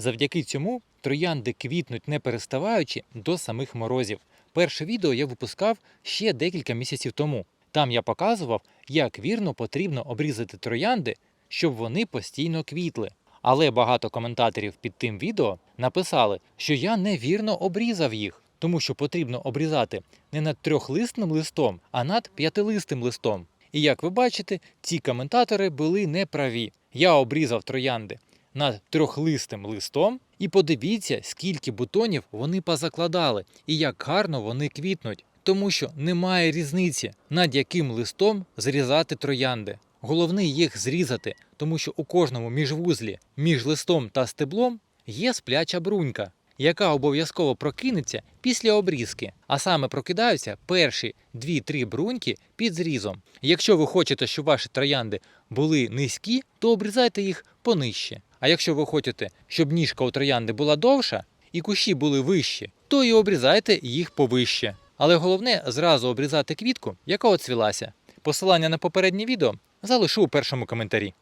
Завдяки цьому троянди квітнуть не переставаючи до самих морозів. Перше відео я випускав ще декілька місяців тому. Там я показував, як вірно потрібно обрізати троянди, щоб вони постійно квітли. Але багато коментаторів під тим відео написали, що я невірно обрізав їх, тому що потрібно обрізати не над трьохлистним листом, а над п'ятилистим листом. І як ви бачите, ці коментатори були неправі. Я обрізав троянди над трьохлистим листом, і подивіться, скільки бутонів вони позакладали, і як гарно вони квітнуть. Тому що немає різниці, над яким листом зрізати троянди. Головне їх зрізати, тому що у кожному міжвузлі між листом та стеблом є спляча брунька, яка обов'язково прокинеться після обрізки, а саме прокидаються перші 2-3 бруньки під зрізом. Якщо ви хочете, щоб ваші троянди були низькі, то обрізайте їх понижче. А якщо ви хочете, щоб ніжка у троянди була довша і кущі були вищі, то і обрізайте їх повище. Але головне зразу обрізати квітку, яка оцвілася. Посилання на попереднє відео залишу у першому коментарі.